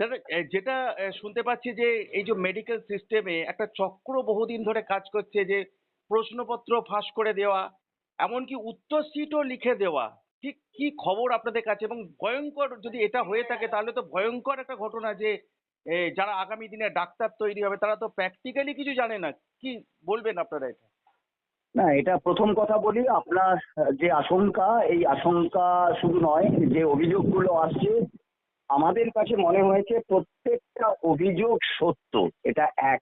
দাদা যেটা শুনতে পাচ্ছি যে এই যে মেডিকেল সিস্টেমে একটা চক্র বহুদিন ধরে কাজ করছে যে প্রশ্নপত্র ফাঁস করে দেওয়া এমনকি উত্তর সিটও লিখে দেওয়া। ঠিক কি খবর আপনাদের কাছে? এবং ভয়ঙ্কর যদি এটা হয়ে থাকে তাহলে তো ভয়ঙ্কর একটা ঘটনা যে যারা আগামী দিনে ডাক্তার তৈরি হবে তারা তো প্র্যাকটিক্যালি কিছু জানে না। কি বলবেন আপনারা এটা? না এটা প্রথম কথা বলি আপনার যে আশঙ্কা এই আশঙ্কা শুধু নয় যে অভিযোগগুলো আসছে আমাদের কাছে মনে হয়েছে প্রত্যেকটা অভিযোগ সত্য এটা এক।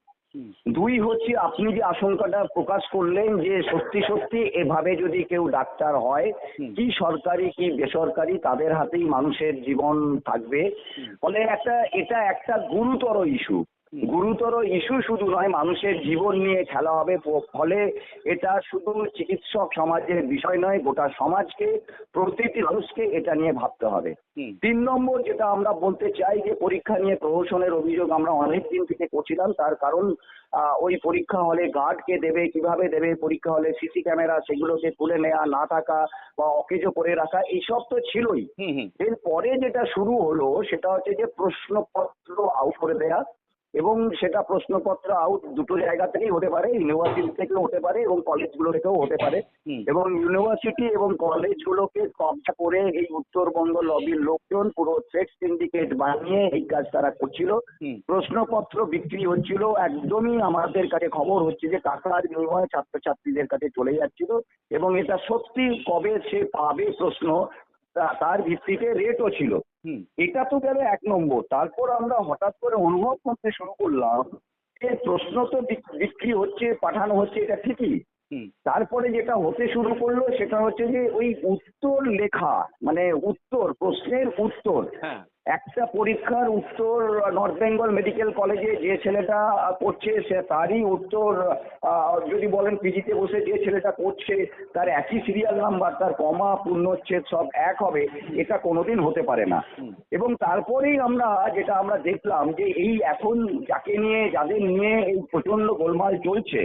দুই হচ্ছে আপনি যে আশঙ্কাটা প্রকাশ করলেন যে সত্যি সত্যি এভাবে যদি কেউ ডাক্তার হয় কি সরকারি কি বেসরকারি তাদের হাতেই মানুষের জীবন থাকবে। ফলে একটা এটা একটা গুরুতর ইস্যু। গুরুতর ইস্যু শুধু নয় মানুষের জীবন নিয়ে খেলা হবে। ফলে এটা শুধু চিকিৎসক সমাজের বিষয় নয় গোটা সমাজকে প্রতিটি মানুষকে এটা নিয়ে ভাবতে হবে। তিন নম্বর যেটা আমরা বলতে চাই যে পরীক্ষা নিয়ে প্রহসনের অভিযোগ আমরা অনেক দিন থেকে করছিলাম। তার কারণ ওই পরীক্ষা হলে গার্ডকে দেবে কীভাবে দেবে পরীক্ষা হলে সিসি ক্যামেরা সেগুলোকে তুলে নেওয়া না থাকা বা অকেজো করে রাখা এইসব তো ছিলই। হুম এরপরে যেটা শুরু হলো সেটা হচ্ছে যে প্রশ্নপত্র আউট করে দেয়া। এবং সেটা প্রশ্নপত্র আউট দুটো জায়গা থেকেই হতে পারে ইউনিভার্সিটি থেকেও হতে পারে এবং কলেজগুলো থেকেও হতে পারে। এবং ইউনিভার্সিটি এবং কলেজগুলোকে কবজা করে এই উত্তরবঙ্গ লবির লোকজন পুরো থ্রেড সিন্ডিকেট বানিয়ে এই কাজ তারা করছিল। প্রশ্নপত্র বিক্রি হচ্ছিল একদমই আমাদের কাছে খবর হচ্ছে যে টাকার বিনিময়ে ছাত্রছাত্রীদের কাছে চলে যাচ্ছিল। এবং এটা সত্যি কবে সে পাবে প্রশ্ন তার ভিত্তিতে রেটও ছিল। এটা তো গেল এক নম্বর। তারপর আমরা হঠাৎ করে অনুভব করতে শুরু করলাম যে প্রশ্ন তো বিক্রি হচ্ছে পাঠানো হচ্ছে এটা ঠিকই। তারপরে যেটা হতে শুরু করল সেটা হচ্ছে যে ওই উত্তর লেখা মানে উত্তর প্রশ্নের উত্তর হ্যাঁ। একটা পরীক্ষার উত্তর নর্থ বেঙ্গল মেডিকেল কলেজে যে ছেলেটা করছে সে তারই উত্তর যদি বলেন পিজিতে বসে যে ছেলেটা করছে তার একই সিরিয়াল নাম্বার তার কমা পূর্ণচ্ছেদ সব এক হবে এটা কোনোদিন হতে পারে না। এবং তারপরেই আমরা যেটা আমরা দেখলাম যে এই এখন যাকে নিয়ে যাদের নিয়ে এই প্রচণ্ড গোলমাল চলছে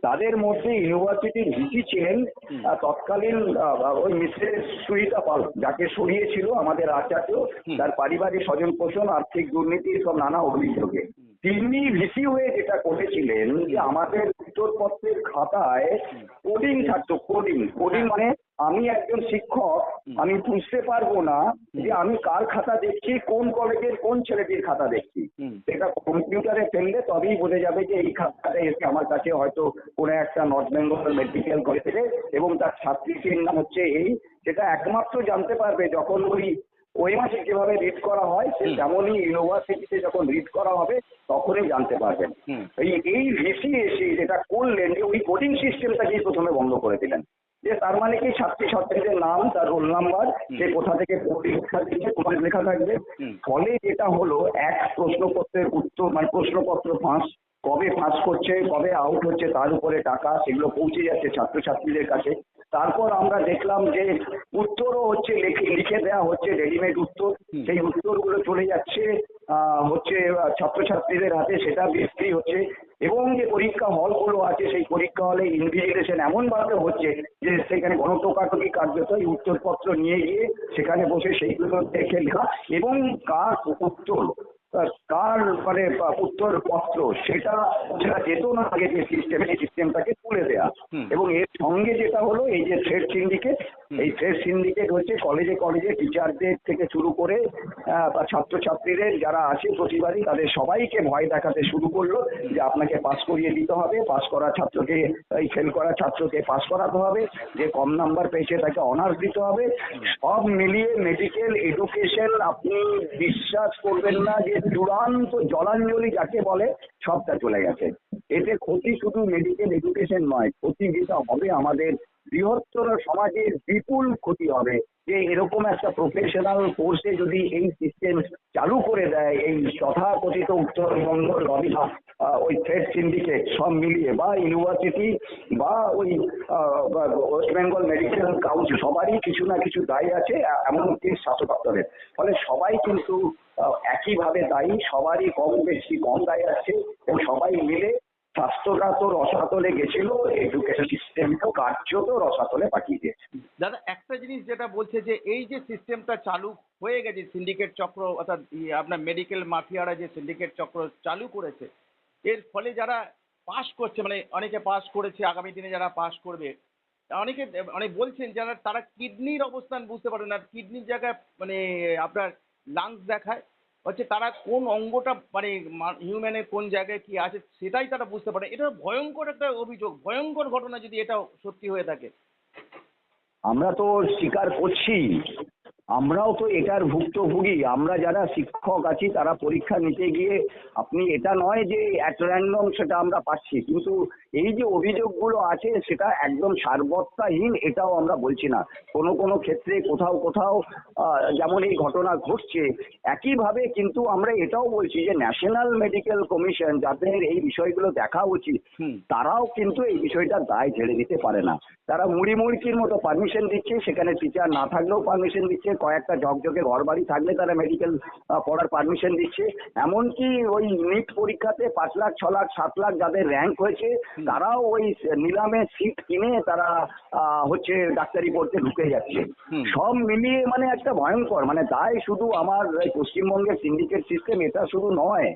তাদের মধ্যে ইউনিভার্সিটির ভিসি ছিলেন তৎকালীন ওই মিসেস সুইতা পাল যাকে সরিয়েছিল আমাদের আচার্য তার পারিবারিক স্বজন পোষণ আর্থিক দুর্নীতি সব নানা অভিযোগে। তিনি ভিসি হয়ে যেটা করেছিলেন যে আমাদের উত্তরপত্রের খাতায় কোডিং থাকতো কোডিং। কোডিং মানে আমি একজন শিক্ষক আমি বুঝতে পারব না যে আমি কার খাতা দেখছি কোন কলেজের কোন ছেলেটির খাতা দেখছি। সেটা কম্পিউটারে ফেললে তবেই বোঝা যাবে যে এই খাতাটা এসে আমার কাছে হয়তো কোনো একটা নর্থ বেঙ্গল মেডিকেল কলেজে এবং তার ছাত্রীটির নাম হচ্ছে এই। সেটা একমাত্র জানতে পারবে যখন ওই ওই মাসে যেভাবে রিড করা হয় সে। তেমনই ইউনিভার্সিটিতে যখন রিড করা হবে তখনই জানতে পারবেন। এই এই ভিসি এসে যেটা করলেন যে ওই কোডিং সিস্টেমটাকেই প্রথমে বন্ধ করে দিলেন। যে তার মানে কি ছাত্রী ছাত্রীদের নাম তার রোল নাম্বার সে কোথা থেকে পরীক্ষা দিচ্ছে কোথায় লেখা থাকবে। ফলে যেটা হলো এক প্রশ্নপত্রের উত্তর মানে প্রশ্নপত্র ফাঁস কবে ফাঁস করছে কবে আউট হচ্ছে তার উপরে টাকা সেগুলো পৌঁছে যাচ্ছে ছাত্রছাত্রীদের কাছে। তারপর আমরা দেখলাম যে উত্তরও হচ্ছে লিখে লিখে দেওয়া হচ্ছে রেডিমেড উত্তর। সেই উত্তরগুলো চলে যাচ্ছে হচ্ছে ছাত্রছাত্রীদের হাতে সেটা বিক্রি হচ্ছে। এবং যে পরীক্ষা হলগুলো আছে সেই পরীক্ষা হলে ইনভিজিলেশন এমনভাবে হচ্ছে যে সেখানে গণটোকাটকি কার্যত এই উত্তরপত্র নিয়ে গিয়ে সেখানে বসে সেইগুলো দেখে লেখা এবং কার উত্তর। কার মানে উত্তর পত্র সেটা সেটা যেত না আগে যে সিস্টেম এই সিস্টেমটাকে তুলে দেয়া। এবং এর সঙ্গে যেটা হলো এই যে থ্রেড সিন্ডিকেট এই থ্রেড সিন্ডিকেট হচ্ছে কলেজে কলেজে টিচারদের থেকে শুরু করে ছাত্রছাত্রীদের যারা আছে প্রতিবাদী তাদের সবাইকে ভয় দেখাতে শুরু করল যে আপনাকে পাস করিয়ে দিতে হবে পাস করা ছাত্রকে এই ফেল করা ছাত্রকে পাস করাতে হবে যে কম নাম্বার পেয়েছে তাকে অনার্স দিতে হবে। সব মিলিয়ে মেডিকেল এডুকেশন আপনি বিশ্বাস করবেন না যে চূড়ান্ত জলাঞ্জলি যাকে বলে, সবটা চলে গেছে। এতে ক্ষতি শুধু মেডিকেল এডুকেশন নয়, ক্ষতি যেটা হবে আমাদের বৃহত্তর সমাজের বিপুল ক্ষতি হবে। যে এরকম একটা প্রফেশনাল কোর্সে যদি এই সিস্টেম চালু করে দেয়, এই তথাকথিত উত্তরবঙ্গ লবি ওই থ্রেড সিন্ডিকেট সব মিলিয়ে বা ইউনিভার্সিটি বা ওই ওয়েস্ট বেঙ্গল মেডিকেল কাউন্সিল সবারই কিছু না কিছু দায়ী আছে এমনকি স্বাস্থ্য দপ্তরের ফলে সবাই কিন্তু একইভাবে দায়ী, সবারই কম বেশি কম দায় আছে, এবং সবাই মিলে স্বাস্থ্যটা তো রসাতলে গেছিল এডুকেশন সিস্টেমটাও কার্যত রসাতলে পাঠিয়ে দিয়েছে। দাদা, একটা জিনিস যেটা বলছে যে, এই যে সিস্টেমটা চালু হয়ে গেছে সিন্ডিকেট চক্র, অর্থাৎ আপনার মেডিকেল মাফিয়ারা যে সিন্ডিকেট চক্র চালু করেছে, এর ফলে যারা পাস করছে মানে অনেকে পাস করেছে, আগামী দিনে যারা পাস করবে, অনেকে, অনেক বলছেন যারা তারা কিডনির অবস্থান বুঝতে পারে না কিডনির জায়গায় মানে আপনার লাংস দেখায়। হচ্ছে তারা কোন অঙ্গটা মানে হিউম্যানের কোন জায়গায় কি আছে সেটাই তারা বুঝতে পারে এটা ভয়ঙ্কর একটা অভিযোগ, ভয়ঙ্কর ঘটনা যদি এটা সত্যি হয়ে থাকে। আমরা তো স্বীকার করছি আমরাও তো এটার ভুক্তভোগী। আমরা যারা শিক্ষক আছি তারা পরীক্ষা নিতে গিয়ে আপনি এটা নয় যে অ্যাট র্যান্ডম সেটা আমরা পাচ্ছি। কিন্তু এই যে অভিযোগগুলো আছে সেটা একদম সারবত্তাহীন এটাও আমরা বলছি না। কোনো কোনো ক্ষেত্রে কোথাও কোথাও যেমন এই ঘটনা ঘটছে একইভাবে কিন্তু আমরা এটাও বলছি যে ন্যাশনাল মেডিকেল কমিশন যাদের এই বিষয়গুলো দেখা উচিত তারাও কিন্তু এই বিষয়টার দায় ঝেড়ে দিতে পারে না। তারা মুড়ি মুড়কির মতো পারমিশন দিচ্ছে সেখানে টিচার না থাকলেও পারমিশন দিচ্ছে কয়েকটা ঝকঝকে ঘর বাড়ি থাকলে তারা মেডিকেল পড়ার পারমিশন দিচ্ছে। এমনকি ওই নিট পরীক্ষাতে পাঁচ লাখ ছ লাখ সাত লাখ যাদের র্যাঙ্ক হয়েছে তারাও ওই নিলামে সিট কিনে তারা আহ, হচ্ছে ডাক্তারি পড়তে ঢুকে যাচ্ছে। সব মিলিয়ে মানে একটা ভয়ঙ্কর। মানে তাই শুধু আমার পশ্চিমবঙ্গের সিন্ডিকেট সিস্টেম এটা শুধু নয়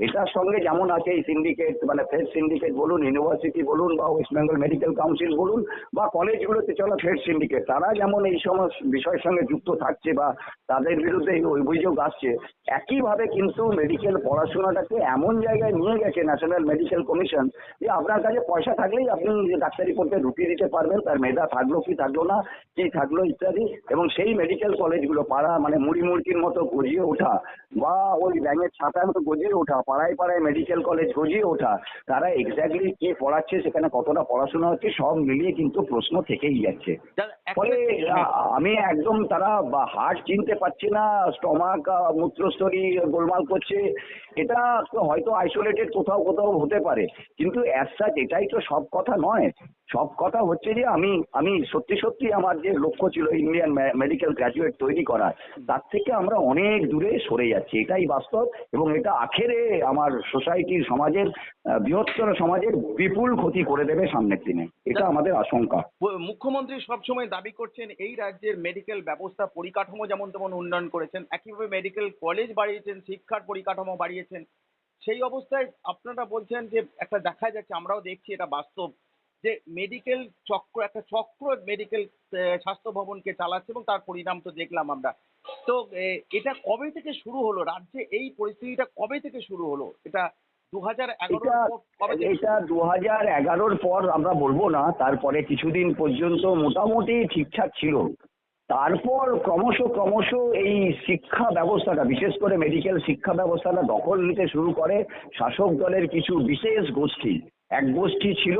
এটার সঙ্গে যেমন আছে, এই সিন্ডিকেট মানে ফেড সিন্ডিকেট বলুন ইউনিভার্সিটি বলুন, বা ওয়েস্ট বেঙ্গল মেডিকেল কাউন্সিল বলুন, বা কলেজগুলোতে চলা ফেড সিন্ডিকেট তারা যেমন এই সমস্ত বিষয়ের সঙ্গে যুক্ত থাকছে বা তাদের বিরুদ্ধে এই অভিযোগ আসছে, একইভাবে কিন্তু মেডিকেল পড়াশোনাটাকে এমন জায়গায় নিয়ে গেছে ন্যাশনাল মেডিকেল কমিশন যে আপনার কাছে পয়সা থাকলেই আপনি ডাক্তারি পড়তে ঢুকিয়ে দিতে পারবেন, তার মেধা থাকল কি থাকল না, কি থাকল ইত্যাদি, এবং সেই মেডিকেল কলেজগুলো পাড়া মানে মুড়ি মুড়কির মতো গজিয়ে ওঠা, বা ওই ব্যাঙের ছাতার মতো গজিয়ে ওঠা পাড়ায় পাড়ায় মেডিকেল কলেজ গজিয়ে ওঠা তারা এক্স্যাক্টলি কি পড়াচ্ছে সেখানে কতটা পড়াশোনা হচ্ছে সব মিলিয়ে কিন্তু প্রশ্ন থেকেই যাচ্ছে। ফলে আমি একদম তারা হার্ট চিনতে পারছি না স্টমাক মূত্রস্তরী গোলমাল করছে। এটা হয়তো আইসোলেটেড কোথাও কোথাও হতে পারে কিন্তু অ্যাজ সাচ এটাই তো সব কথা নয়। সব কথা হচ্ছে যে আমি আমি সত্যি সত্যি আমার যে লক্ষ্য ছিল ইন্ডিয়ান মেডিকেল গ্র্যাজুয়েট তৈরি করার, তার থেকে আমরা অনেক দূরে সরে যাচ্ছি। এটাই বাস্তব এবং এটা আখেরে আমার সোসাইটির সমাজের বৃহত্তর সমাজের বিপুল ক্ষতি করে দেবে সামনের দিনে। এটা আমাদের আশঙ্কা। মুখ্যমন্ত্রী সবসময় দাবি করছেন এই রাজ্যের মেডিকেল ব্যবস্থা পরিকাঠামো যেমন তেমন উন্নয়ন করেছেন, একইভাবে মেডিকেল কলেজ বাড়িয়েছেন, শিক্ষার পরিকাঠামো বাড়িয়েছেন। সেই অবস্থায় আপনারা বলছেন যে একটা দেখা যাচ্ছে, আমরাও দেখছি এটা বাস্তব। যে মেডিকেল চক্র একটা চক্র মেডিকেল স্বাস্থ্য ভবনকে চালাচ্ছে এবং তার পরিণাম তো দেখলাম আমরা। তো এটা কবে থেকে শুরু হলো? রাজ্যে এই পরিস্থিতিটা কবে থেকে শুরু হলো? এটা এটা দু হাজার এগারোর পর আমরা বলব না তারপরে কিছুদিন পর্যন্ত মোটামুটি ঠিকঠাক ছিল। তারপর ক্রমশ ক্রমশ এই শিক্ষা ব্যবস্থাটা বিশেষ করে মেডিকেল শিক্ষা ব্যবস্থাটা দখল নিতে শুরু করে শাসক দলের কিছু বিশেষ গোষ্ঠী। এক গোষ্ঠী ছিল,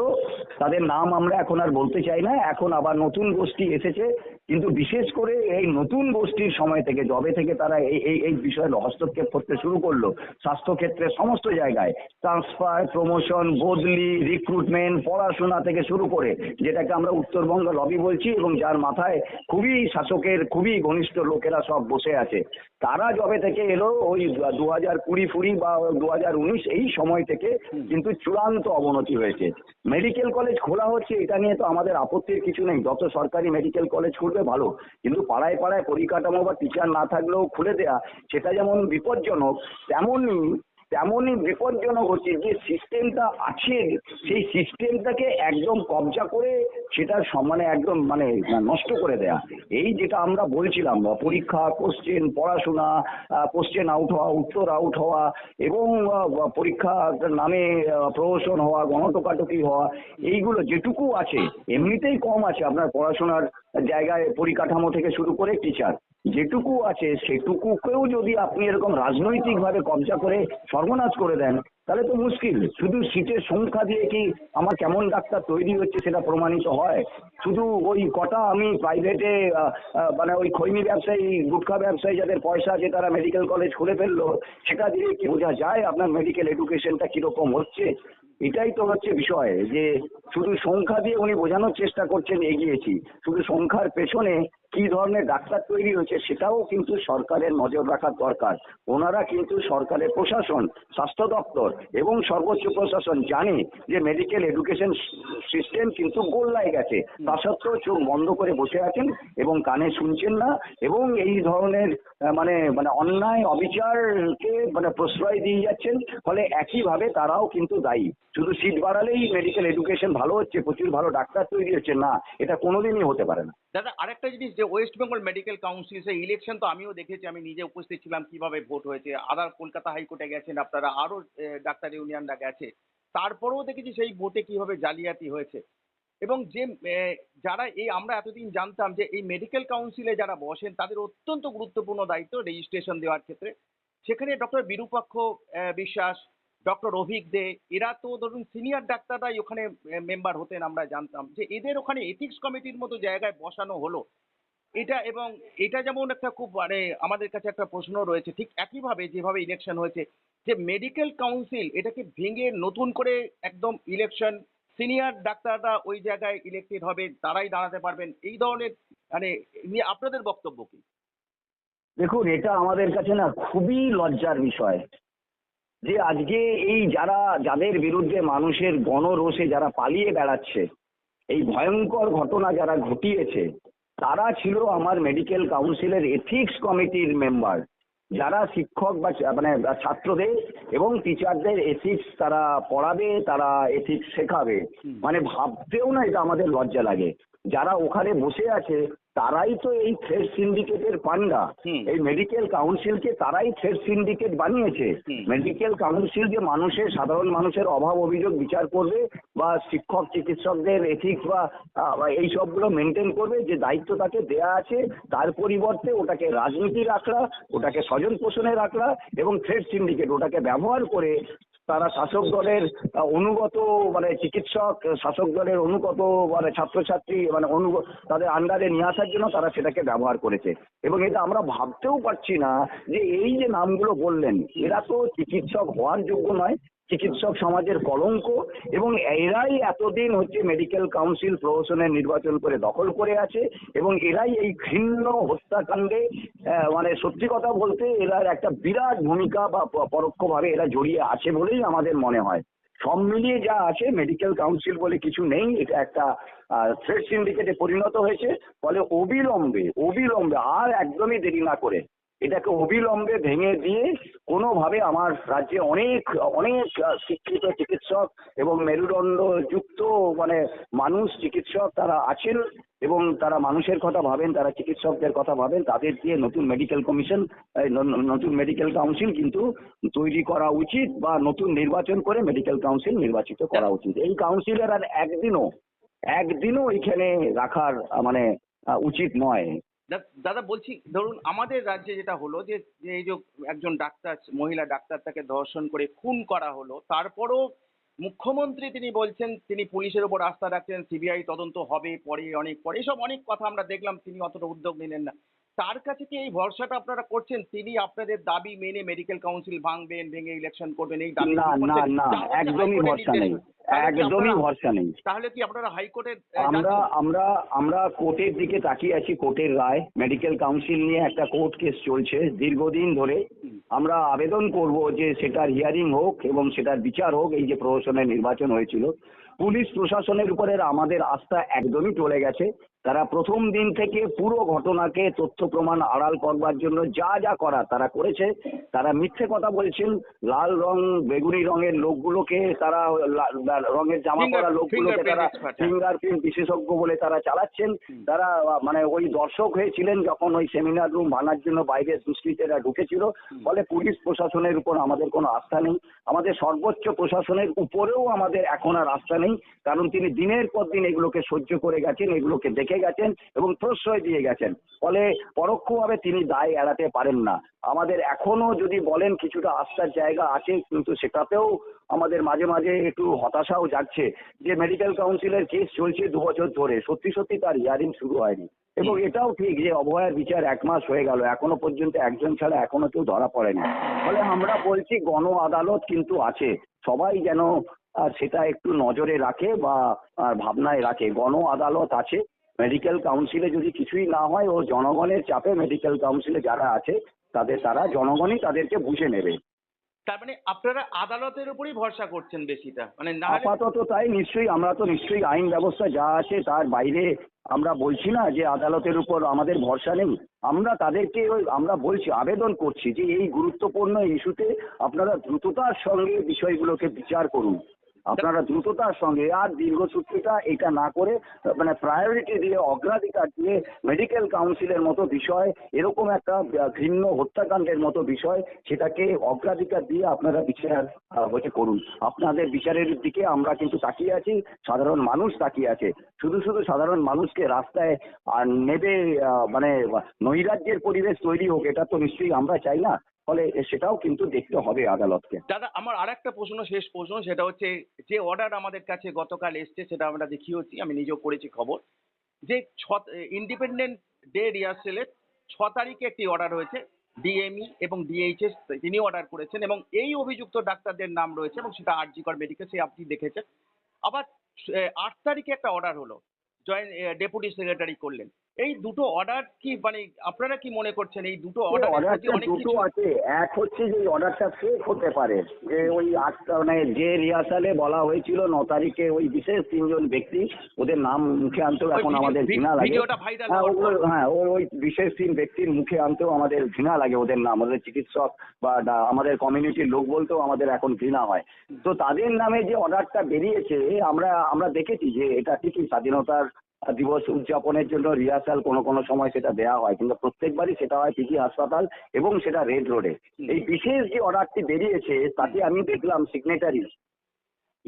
তাদের নাম আমরা এখন আর বলতে চাই না, এখন আবার নতুন গোষ্ঠী এসেছে কিন্তু বিশেষ করে এই নতুন গোষ্ঠীর সময় থেকে জবে থেকে তারা এই এই এই বিষয়ে হস্তক্ষেপ করতে শুরু করল, স্বাস্থ্যক্ষেত্রে সমস্ত জায়গায় ট্রান্সফার প্রমোশন বদলি রিক্রুটমেন্ট পড়াশোনা থেকে শুরু করে, যেটাকে আমরা উত্তরবঙ্গ লবি বলছি এবং যার মাথায় খুবই শাসকের, খুবই ঘনিষ্ঠ লোকেরা সব বসে আছে, তারা জবে থেকে এলো ওই দু হাজার কুড়ি ফুড়ি বা দু হাজার উনিশ এই সময় থেকে কিন্তু চূড়ান্ত অবনতি হয়েছে। মেডিকেল কলেজ খোলা হচ্ছে, এটা নিয়ে তো আমাদের আপত্তির কিছু নেই, যত সরকারি মেডিকেল কলেজ খুলবে ভালো। কিন্তু পাড়ায় পাড়ায় পরিকাঠামো বা টিচার না থাকলেও খুলে দেওয়া সেটা যেমন বিপজ্জনক, তেমনই তেমনই বিপজ্জনক হচ্ছে যে সিস্টেমটা আছে সেই সিস্টেমটাকে একদম কবজা করে সেটা মানে একদম মানে নষ্ট করে দেয়া। এই যেটা আমরা বলছিলাম পরীক্ষা কোশ্চেন পড়াশোনা কোশ্চেন আউট হওয়া উত্তর আউট হওয়া এবং আহ, পরীক্ষার নামে প্রহসন হওয়া গণটোকাটকি হওয়া এইগুলো যেটুকু আছে এমনিতেই কম আছে। আপনার পড়াশোনার জায়গায় পরিকাঠামো থেকে শুরু করে টিচার যেটুকু আছে সেটুকুকেও যদি আপনি এরকম রাজনৈতিকভাবে কবজা করে সর্বনাশ করে দেন, তাহলে তো মুশকিল। শুধু সিটের সংখ্যা দিয়ে কি আমার কেমন ডাক্তার তৈরি হচ্ছে সেটা প্রমাণিত হয়? শুধু ওই কটা আমি প্রাইভেটে মানে ওই খৈনি ব্যবসায়ী, গুটখা ব্যবসায়ী যাদের পয়সা আছে তারা মেডিকেল কলেজ খুলে ফেলল, সেটা দিয়ে কি বোঝা যায় আপনার মেডিকেল এডুকেশনটা কীরকম হচ্ছে? এটাই তো হচ্ছে বিষয়, যে শুধু সংখ্যা দিয়ে উনি বোঝানোর চেষ্টা করছেন, এগিয়েছি। শুধু সংখ্যার পেছনে কি ধরনের ডাক্তার তৈরি হয়েছে সেটাও কিন্তু সরকারের নজর রাখার দরকার। ওনারা কিন্তু সরকারের প্রশাসন, স্বাস্থ্য দপ্তর এবং সর্বোচ্চ প্রশাসন জানে যে মেডিকেল এডুকেশন সিস্টেম কিন্তু গোল্লায় গেছে। তা সত্ত্বেও চোখ বন্ধ করে বসে আছেন এবং কানে শুনছেন না এবং এই ধরনের মানে মানে অন্যায় অবিচারকে মানে প্রশ্রয় দিয়ে যাচ্ছেন। ফলে একইভাবে তারাও কিন্তু দায়ী। শুধু সিট বাড়ালেই মেডিকেল এডুকেশন ভালো হচ্ছে, প্রচুর ভালো ডাক্তার তৈরি হচ্ছে, না, এটা কোনোদিনই হতে পারে না। দাদা, আরেকটা জিনিস যে ওয়েস্ট বেঙ্গল মেডিকেল কাউন্সিল সেই ইলেকশন তো আমিও দেখেছি, আমি নিজে উপস্থিত ছিলাম কীভাবে ভোট হয়েছে। আদার কলকাতা হাইকোর্টে গেছেন, আপনারা আরও ডাক্তার ইউনিয়নরা গেছে। তারপরেও দেখেছি সেই ভোটে কীভাবে জালিয়াতি হয়েছে। এবং যে যারা এই, আমরা এতদিন জানতাম যে এই মেডিকেল কাউন্সিলে যারা বসেন, তাদের অত্যন্ত গুরুত্বপূর্ণ দায়িত্ব রেজিস্ট্রেশন দেওয়ার ক্ষেত্রে। সেখানে ডক্টর বিরূপাক্ষ বিশ্বাস ডক্টর অভিক দে, এরা তো ধরুন সিনিয়র ডাক্তাররাই ওখানে মেম্বার হতেন, আমরা জানতাম। যে এদের ওখানে এথিক্স কমিটির মতো জায়গায় বসানো হলো এটা এবং এটা যেমন একটা খুব মানে আমাদের কাছে একটা প্রশ্ন রয়েছে, ঠিক একইভাবে যেভাবে ইলেকশন হয়েছে, যে মেডিকেল কাউন্সিল এটাকে ভেঙে নতুন করে একদম ইলেকশন সিনিয়র ডাক্তাররা ওই জায়গায় ইলেক্টেড হবে, তারাই দাঁড়াতে পারবেন, এই ধরনের মানে নিয়ে আপনাদের বক্তব্য কি? দেখুন, এটা আমাদের কাছে না খুবই লজ্জার বিষয়, যে আজকে এই যারা, যাদের বিরুদ্ধে মানুষের গণরোষে যারা পালিয়ে বেড়াচ্ছে, এই ভয়ঙ্কর ঘটনা যারা ঘটিয়েছে তারা ছিল আমার মেডিকেল কাউন্সিলের এথিক্স কমিটির মেম্বার যারা শিক্ষক বা মানে ছাত্রদের এবং টিচারদের এথিক্স তারা পড়াবে তারা এথিক্স শেখাবে। মানে ভাবতেও না এটা আমাদের লজ্জা লাগে। যারা ওখানে বসে আছে তারাই তো এই থ্রেড সিন্ডিকেটের পান্ডা এই মেডিকেল কাউন্সিলকে তারাই থ্রেড সিন্ডিকেট বানিয়েছে। মেডিকেল কাউন্সিল যে মানুষের সাধারণ মানুষের অভাব অভিযোগ বিচার করবে বা শিক্ষক চিকিৎসকদের এথিক্স বা এই সবগুলো মেনটেন করবে যে দায়িত্ব তাকে দেয়া আছে তার পরিবর্তে ওটাকে রাজনীতি রাখলা ওটাকে স্বজন পোষণে রাখলা এবং থ্রেড সিন্ডিকেট ওটাকে ব্যবহার করে তারা শাসক দলের অনুগত মানে চিকিৎসক শাসক দলের অনুগত মানে ছাত্রছাত্রী মানে অনুগত, তাদের আন্ডারে নিয়ে আসার জন্য তারা সেটাকে ব্যবহার করেছে। এবং এটা আমরা ভাবতেও পারছি না যে এই যে নামগুলো বললেন, এরা তো চিকিৎসক হওয়ার যোগ্য নয় চিকিৎসক সমাজের কলঙ্ক এবং এরাই এতদিন হচ্ছে মেডিকেল কাউন্সিল প্রহসনের নির্বাচন করে দখল করে আছে এবং এরাই এই ঘৃণ্য হত্যাকাণ্ডে মানে সত্যি কথা বলতে এরা একটা বিরাট ভূমিকা বা পরোক্ষভাবে এরা জড়িয়ে আছে বলেই আমাদের মনে হয়। সব মিলিয়ে যা আছে মেডিকেল কাউন্সিল বলে কিছু নেই, এটা একটা থ্রেড সিন্ডিকেটে পরিণত হয়েছে, ফলে অবিলম্বে অবিলম্বে আর একদমই দেরি না করে এটাকে অবিলম্বে ভেঙে দিয়ে কোনোভাবে আমার রাজ্যে অনেক অনেক শিক্ষিত চিকিৎসক এবং মেরুদণ্ড যুক্ত মানে মানুষ, চিকিৎসক তারা আছেন এবং তারা মানুষের কথা ভাবেন, তারা চিকিৎসকদের কথা ভাবেন, তাদের দিয়ে নতুন মেডিকেল কমিশন নতুন মেডিকেল কাউন্সিল কিন্তু তৈরি করা উচিত বা নতুন নির্বাচন করে মেডিকেল কাউন্সিল নির্বাচিত করা উচিত। এই কাউন্সিলের আর একদিনও একদিনও এখানে রাখার মানে উচিত নয়। দাদা বলছি, ধরুন আমাদের রাজ্যে যেটা হলো যে এই যে একজন ডাক্তার, মহিলা ডাক্তার তাকে ধর্ষণ করে খুন করা হলো, তারপরও মুখ্যমন্ত্রী তিনি বলছেন, তিনি পুলিশের উপর আস্থা রাখছেন, সিবিআই তদন্ত হবে পরে অনেক পরে, এসব অনেক কথা আমরা দেখলাম, তিনি অতটা উদ্যোগ নিলেন না। তার কাছে কি এই ভরসাটা আপনারা করছেন? তিনি আপনাদের দাবি মেনে মেডিকেল কাউন্সিল ভাঙবেন ভেঙে ইলেকশন করবেন এই দাবি না না না একদমই ভরসা নেই। একদমই ভরসা নেই। তাহলে কি আপনারা হাইকোর্টের আমরা আমরা আমরা কোর্টের দিকে তাকিয়ে আছি কোর্টের রায়। মেডিকেল কাউন্সিল নিয়ে একটা কোর্ট কেস চলছে। দীর্ঘদিন ধরে আমরা আবেদন করব যে সেটার হিয়ারিং হোক এবং সেটার বিচার হোক এই যে প্রহসনের নির্বাচন হয়েছিল। পুলিশ প্রশাসনের উপরে আমাদের আস্থা একদমই চলে গেছে। তারা প্রথম দিন থেকে পুরো ঘটনাকে তথ্য প্রমাণ আড়াল করবার জন্য যা যা করা তারা করেছে। তারা মিথ্যে কথা বলছেন লাল রং বেগুনি রঙের লোকগুলোকে তারা রঙের জামা পরা লোকগুলোকে তারা expert, হ্যাঁ। ফিঙ্গারপ্রিন্ট বিশেষজ্ঞ বলে তারা চালাচ্ছেন। তারা মানে ওই দর্শক হয়েছিলেন যখন ওই সেমিনার রুম ভাঙার জন্য বাইরে দুষ্কৃতীরা ঢুকেছিল। ফলে পুলিশ প্রশাসনের উপর আমাদের কোনো আস্থা নেই। আমাদের সর্বোচ্চ প্রশাসনের উপরেও আমাদের এখন আর আস্থা নেই। কারণ তিনি দিনের পর দিন এগুলোকে সহ্য করে গেছেন এগুলোকে দেখে গেছেন এবং প্রশ্রয় দিয়ে গেছেন। ফলে পরোক্ষভাবে তিনি দায় এড়াতে পারেন না। আমাদের এখনও যদি বলেন কিছুটা আস্থার জায়গা আছে কিন্তু সেটাতেও আমাদের মাঝে মাঝে একটু হতাশাও যাচ্ছে যে মেডিকেল কাউন্সিলের কেস চলছে দু বছর ধরে। সত্যি সত্যি তার হিয়ারিং শুরু হয়নি। এবং এটাও ঠিক যে অভয়ার বিচার এক মাস হয়ে গেল। এখনও পর্যন্ত একজন ছাড়া এখনও কেউ ধরা পড়েনি। ফলে আমরা বলছি গণ আদালত কিন্তু আছে। সবাই যেন সেটা একটু নজরে রাখে বা ভাবনায় রাখে। গণ আদালত আছে। মেডিকেল কাউন্সিলে যদি কিছুই না হয় ও জনগণের চাপে মেডিকেল কাউন্সিলে যারা আছে তাদের তারা জনগণই তাদেরকে বুঝে নেবে। তার মানে আপনারা আদালতের উপরই ভরসা করছেন বেশিটা? মানে আপাতত তাই নিশ্চয়ই আমরা তো নিশ্চয়ই আইন ব্যবস্থা যা আছে তার বাইরে আমরা বলছি না যে আদালতের উপর আমাদের ভরসা নেই। আমরা তাদেরকে ওই আমরা বলছি আবেদন করছি যে এই গুরুত্বপূর্ণ ইস্যুতে আপনারা দ্রুততার সঙ্গে বিষয়গুলোকে বিচার করুন। আপনারা দ্রুততার সঙ্গে আর দীর্ঘসূত্রিতা এটা না করে মানে প্রায়োরিটি দিয়ে, অগ্রাধিকার দিয়ে মেডিকেল কাউন্সিলের মতো বিষয়, এরকম একটা ঘৃণ্য হত্যাকাণ্ডের মতো বিষয়, সেটাকে অগ্রাধিকার দিয়ে আপনারা বিচার হচ্ছে করুন। আপনাদের বিচারের দিকে আমরা কিন্তু তাকিয়ে আছি, সাধারণ মানুষ তাকিয়ে আছে। শুধু শুধু সাধারণ মানুষকে রাস্তায় আর নেবে মানে নৈরাজ্যের পরিবেশ তৈরি হোক, এটা তো নিশ্চয়ই আমরা চাই না। ফলে সেটাও কিন্তু দেখতে হবে আদালতকে। দাদা, আমার আর একটা প্রশ্ন, শেষ প্রশ্ন, সেটা হচ্ছে যে অর্ডার আমাদের কাছে গতকাল এসছে, সেটা আমরা দেখিয়েছি আমি নিজেও করেছি খবর, যে ছ ইন্ডিপেন্ডেন্ট ডে রিহার্সেলে ছ তারিখে একটি অর্ডার হয়েছে ডিএমই এবং ডিএইচএস তিনি অর্ডার করেছেন এবং এই অভিযুক্ত ডাক্তারদের নাম রয়েছে এবং সেটা আরজিকর মেডিকেল সে আপনি দেখেছেন। আবার আট তারিখে একটা অর্ডার হলো জয়েন্ট ডেপুটি সেক্রেটারি করলেন। এই দুটো অর্ডার কি মানে আপনারা কি মনে করছেন এই দুটো অর্ডার দুটো কিছু? আছে। এক হচ্ছে যে অর্ডারটা ফেক হতে পারে। যে ওই আটটা মানে যে রিহার্সালে বলা হয়েছিল ন তারিখে ওই বিশেষ তিনজন ব্যক্তি ওদের নাম মুখে আনতেও এখন আমাদের ঘৃণা লাগে। হ্যাঁ ওগুলো হ্যাঁ ওই ওই বিশেষ তিন ব্যক্তির মুখে আনতেও আমাদের ঘৃণা লাগে ওদের নাম। ওদের চিকিৎসক বা আমাদের কমিউনিটির লোক বলতেও আমাদের এখন ঘৃণা হয়। তো তাদের নামে যে অর্ডারটা বেরিয়েছে আমরা আমরা দেখেছি যে এটা ঠিকই স্বাধীনতার দিবস উদযাপনের জন্য রিহার্সাল কোনো কোনো সময় সেটা দেওয়া হয়। কিন্তু প্রত্যেকবারই সেটা হয় পিজি হাসপাতাল এবং সেটা রেড রোডে। এই বিশেষ যে অর্ডারটি বেরিয়েছে তাতে আমি দেখলাম সিগনেটারি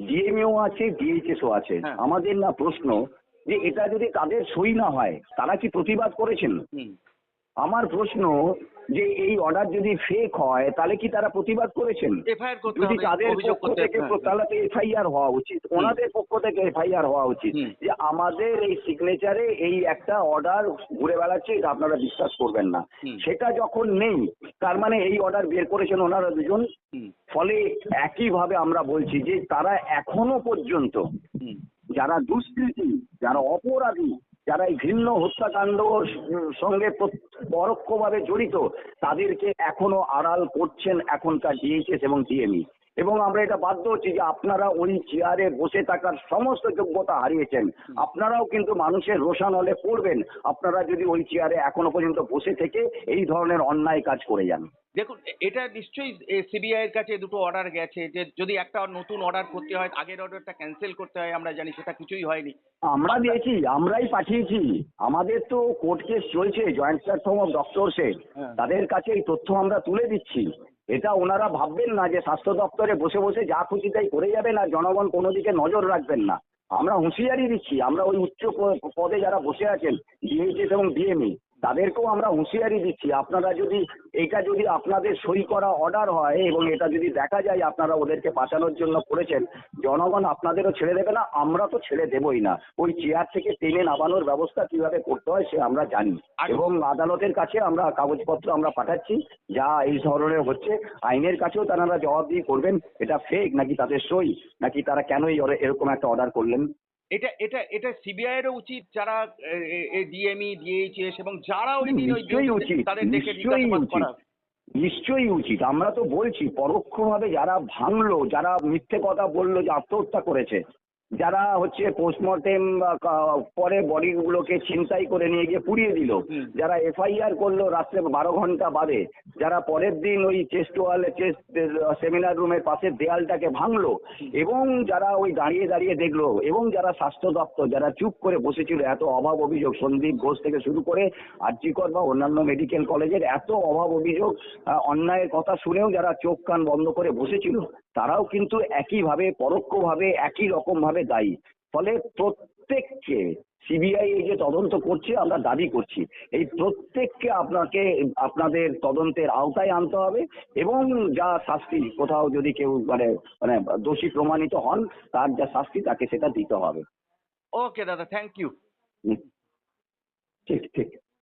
ডিএমইও আছে ডিএইচএসও আছে। হ্যাঁ। আমাদের না প্রশ্ন যে এটা যদি তাদের সই না হয় তারা কি প্রতিবাদ করেছেন? আমার প্রশ্ন যে এই অর্ডার যদি ফেক হয় তাহলে কি তারা প্রতিবাদ করেছেন? যদি তাদের পক্ষ থেকে তাহলে তো এফআইআর হওয়া উচিত। ওনাদের পক্ষ থেকে এফআইআর হওয়া উচিত। যে আমাদের এই সিগনেচারে এই একটা অর্ডার ঘুরে বেড়াচ্ছে এটা আপনারা বিশ্বাস করবেন না। সেটা যখন নেই তার মানে এই অর্ডার বের করেছেন ওনারা দুজন। ফলে একইভাবে আমরা বলছি যে তারা এখনও পর্যন্ত যারা দুষ্কৃতী যারা অপরাধী যারা এই ভিন্ন হত্যাকাণ্ড সঙ্গে প্র- পরোক্ষভাবে জড়িত, তাদেরকে এখনও আড়াল করছেন এখনকার ডিএইচএস এবং ডিএমই এবং আমরা এটা বাধ্য হচ্ছি যে আপনারা ওই চেয়ারে বসে থাকার সমস্ত যোগ্যতা হারিয়েছেন। আপনারাও কিন্তু মানুষের রোশান হলে পড়বেন। আপনারা যদি ওই চেয়ারে এখনও পর্যন্ত বসে থেকে এই ধরনের অন্যায় কাজ করে যান। দেখুন এটা নিশ্চয়ই সিবিআই এর কাছে দুটো অর্ডার গেছে যে যদি একটা নতুন অর্ডার করতে হয় আগের অর্ডারটা ক্যান্সেল করতে হয় আমরা জানি সেটা কিছুই হয়নি। আমরা দিয়েছি আমরাই পাঠিয়েছি। আমাদের তো কোর্ট কেস চলছে জয়েন্ট প্ল্যাটফর্ম অফ ডক্টরসের। তাদের কাছে এই তথ্য আমরা তুলে দিচ্ছি। এটা ওনারা ভাববেন না যে স্বাস্থ্য দপ্তরে বসে বসে যা খুশি তাই করে যাবেন আর জনগণ কোনো দিকে নজর রাখবেন না। আমরা হুঁশিয়ারি দিচ্ছি, আমরা ওই উচ্চ পদে যারা বসে আছেন ডিএইচএস এবং ডিএমই তাদেরকেও আমরা হুঁশিয়ারি দিচ্ছি। আপনারা যদি এটা যদি আপনাদের সই করা অর্ডার হয় এবং এটা যদি দেখা যায় আপনারা ওদেরকে বাঁচানোর জন্য করেছেন জনগণ আপনাদেরও ছেড়ে দেবে না আমরা তো ছেড়ে দেবই না। ওই চেয়ার থেকে টেনে নামানোর ব্যবস্থা কীভাবে করতে হয় সে আমরা জানি। এবং আদালতের কাছে আমরা কাগজপত্র আমরা পাঠাচ্ছি যা এই ধরনের হচ্ছে। আইনের কাছেও তারা জবাবদিহি করবেন এটা ফেক নাকি তাদের সই? নাকি তারা কেনই এরকম একটা অর্ডার করলেন? এটা এটা এটা সিবিআই এরও উচিত যারা ডিএমই ডিএইচএস এবং যারা ওই দিন ওই নিশ্চয়ই উচিত তাদের দেখে জিজ্ঞাসাবাদ করা নিশ্চয়ই উচিত। আমরা তো বলছি পরোক্ষভাবে যারা ভাঙলো যারা মিথ্যে কথা বলল যে আত্মহত্যা করেছে যারা হচ্ছে পোস্টমর্টেম পরে বডিগুলোকে ছিনতাই করে নিয়ে গিয়ে পুড়িয়ে দিল। যারা এফআইআর করল রাত্রে বারো ঘণ্টা বাদে যারা পরের দিন ওই চেস্ট ওয়ালে চেস্ট সেমিনার রুমের পাশের দেয়ালটাকে ভাঙলো এবং যারা ওই দাঁড়িয়ে দাঁড়িয়ে দেখল এবং যারা স্বাস্থ্য দপ্তর যারা চুপ করে বসেছিল এত অভাব অভিযোগ সন্দীপ ঘোষ থেকে শুরু করে আর্জিকর বা অন্যান্য মেডিকেল কলেজের এত অভাব অভিযোগ অন্যায়ের কথা শুনেও যারা চোখ কান বন্ধ করে বসেছিল তারাও কিন্তু একইভাবে পরোক্ষভাবে একই রকম ভাবে দায়ী। ফলে প্রত্যেককে সিবিআই এই যে তদন্ত করছে আমরা দাবি করছি। এই প্রত্যেককে আপনাকে আপনাদের তদন্তের আওতায় আনতে হবে এবং যা শাস্তি কোথাও যদি কেউ মানে মানে দোষী প্রমাণিত হন তার যা শাস্তি তাকে সেটা দিতে হবে। ওকে দাদা থ্যাংক ইউ। ঠিক ঠিক।